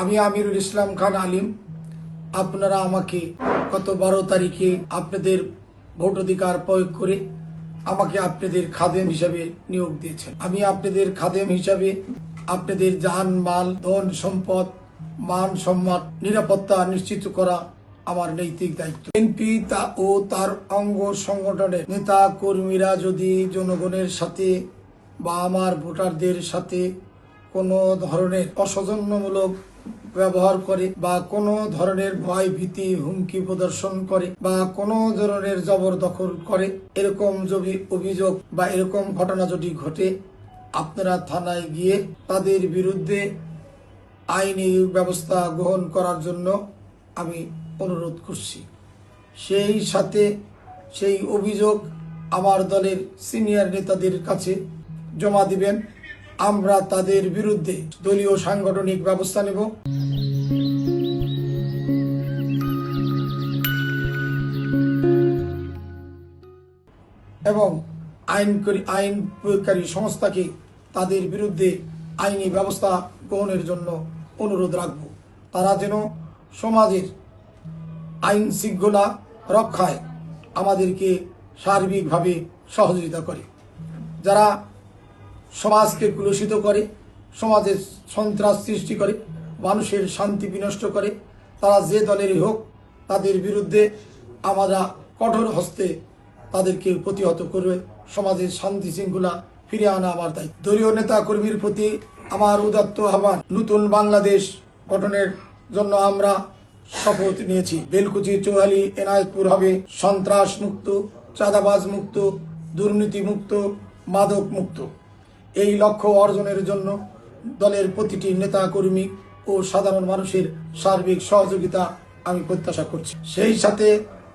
আমি আমিরুল ইসলাম খান আলিম। আপনারা আমাকে গত বারো তারিখে আপনাদের ভোটাধিকার প্রয়োগ করে আমাকে আপনাদের খাদেম হিসাবে নিয়োগ দিয়েছেন। আমি আপনাদের খাদেম হিসাবে আপনাদের জান, মাল, ধন, সম্পদ, মান, সম্মান, নিরাপত্তা নিশ্চিত করা আমার নৈতিক দায়িত্ব। এনপি তা ও তার অঙ্গ সংগঠনের নেতা কর্মীরা যদি জনগণের সাথে বা আমার ভোটারদের সাথে কোনো ধরনের অসৌজন্যমূলক ব্যবহার করে বা কোনো ধরনের ভয় ভীতি হুমকি প্রদর্শন করে বা কোনো ধরনের জবরদখল করে, এরকম যদি অভিযোগ বা এরকম ঘটনা যদি ঘটে, আপনারা থানায় গিয়ে তাদের বিরুদ্ধে আইনি ব্যবস্থা গ্রহণ করার জন্য আমি অনুরোধ করছি। সেই সাথে সেই অভিযোগ আমার দলের সিনিয়র নেতাদের কাছে জমা দিবেন। আমরা তাদের বিরুদ্ধে দলীয় সাংগঠনিক ব্যবস্থা নেব। এবং আইন আইন প্রয়োগকারী সংস্থাকে তাদের বিরুদ্ধে আইনি ব্যবস্থা গ্রহণের জন্য অনুরোধ রাখব। তারা যেন সমাজের আইন শৃঙ্খলা রক্ষায় আমাদেরকে সার্বিকভাবে সহযোগিতা করে। যারা সমাজকে কুলুষিত করে, সমাজে সন্ত্রাস সৃষ্টি করে, মানুষের শান্তি বিনষ্ট করে, তারা যে দলেরই হোক, তাদের বিরুদ্ধে আমরা কঠোর হস্তে তাদেরকে প্রতিহত করবে সমাজের শান্তি শৃঙ্খলা ফিরিয়ে আনা আমার দায়িত্ব। দলীয় নেতা কর্মীর প্রতি আমার উদাত্ত আহ্বান। নতুন বাংলাদেশ গঠনের জন্য আমরা শপথ নিয়েছি। বেলকুচি চৌহালি এনায়তপুর হবে সন্ত্রাস মুক্ত, চাঁদাবাজ মুক্ত, দুর্নীতি মুক্ত, মাদক মুক্ত। এই লক্ষ্য অর্জনের জন্য দলের প্রতিটি নেতা কর্মী ও সাধারণ মানুষের সার্বিক সহযোগিতা আমি প্রত্যাশা করছি। সেই সাথে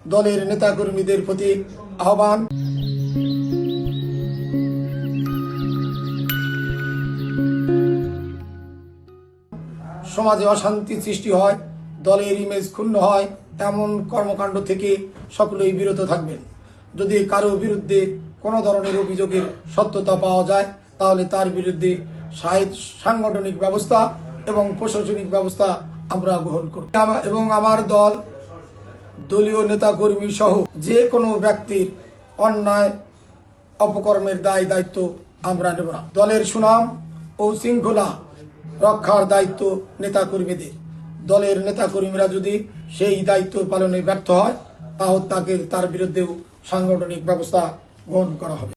দলের নেতা কর্মীদের প্রতি আহ্বান। সমাজে অশান্তি সৃষ্টি হয়, দলের ইমেজ ক্ষুণ্ণ হয়, এমন কর্মকাণ্ড থেকে সকলেই বিরত থাকবেন। যদি কারও বিরুদ্ধে কোনো ধরনের অভিযোগের সত্যতা পাওয়া যায় তাহলে তার বিরুদ্ধে সাংগঠনিক ব্যবস্থা এবং প্রশাসনিক ব্যবস্থা আমরা গ্রহণ করব। এবং আমার দল, দলীয় নেতাকর্মী সহ যে কোনো ব্যক্তির অন্যায়, অপকর্মের দায় দায়িত্ব আমরা নেব না। দলের সুনাম ও শৃঙ্খলা রক্ষার দায়িত্ব নেতাকর্মীদের। দলের নেতাকর্মীরা যদি সেই দায়িত্ব পালনে ব্যর্থ হয়, তাহলে তাকে তার বিরুদ্ধেও সাংগঠনিক ব্যবস্থা গ্রহণ করা হবে।